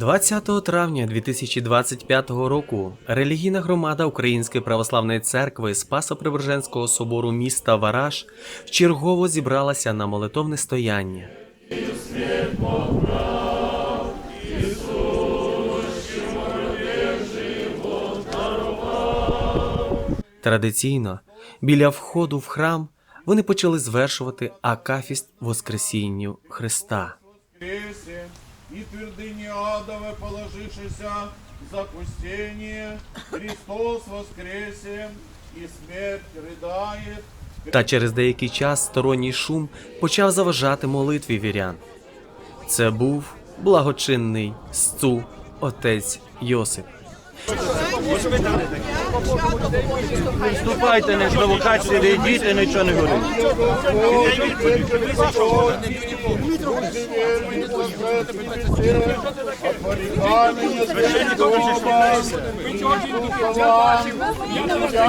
20 травня 2025 року релігійна громада Української православної церкви Спасо-Преображенського собору міста Вараж чергово зібралася на молитовне стояння. Традиційно біля входу в храм вони почали звершувати акафіст Воскресінню Христа. И твердыни адове положившися в запустение, Христос воскресе, и смерть рыдает, Та через деякий час сторонній шум почав заважати молитві вірян. Це був благочинний сцу отець Йосип. Вступайте, не провокації, не йдіть, нічого не говоріть.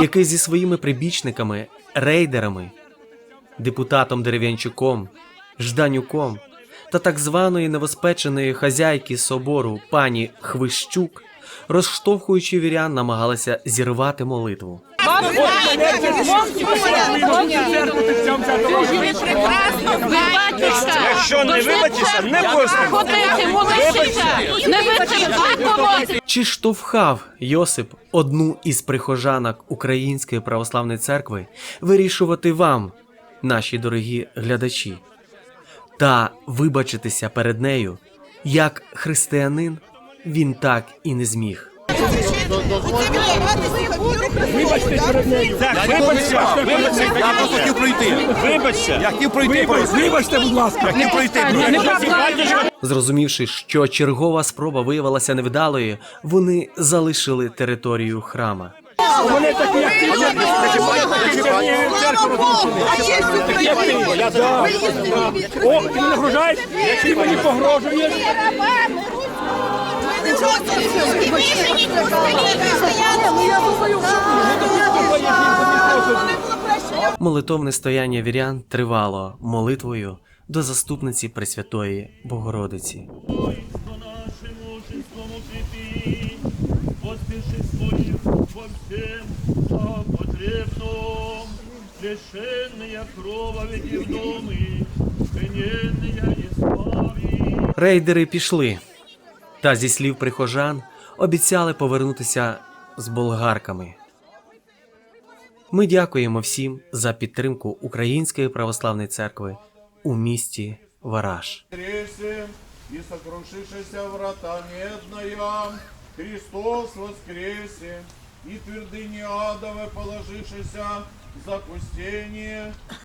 Який зі своїми прибічниками, рейдерами, депутатом Дерев'янчуком, Жданюком та так званої новоспеченої хазяйки собору пані Хвищук, розштовхуючи вірян, намагалися зірвати молитву. Якщо не вибачишся, не можна. ходити, молитися, не витримати. Чи штовхав Йосип одну із прихожанок Української православної церкви вирішувати вам, наші дорогі глядачі, та вибачитися перед нею, як християнин він так і не зміг. Так, вибачся, вибачся. Я просто хотів пройти. Вибачся. Я хотів пройти. Вибачте, будь ласка. Хотів пройти. Зрозумівши, що чергова спроба виявилася невдалою, вони залишили територію храма. Вони такі, як ти, церкву розрушили. Як ти. О, ти мене грожаєш? Ти мені погрожуєш? Молитовне стояння вірян тривало молитвою до заступниці Пресвятої Богородиці. до нашему женскому крепи, поспеши своих во всем потребном, лишенные кроваве дивномы, пененные и слави. Рейдери пішли, та зі слів прихожан обіцяли повернутися з болгарками. Ми дякуємо всім за підтримку Української православної церкви у місті воскресе, и сокрушившися врата медная, Христос воскресе, и твердыни адове положившися в запустение,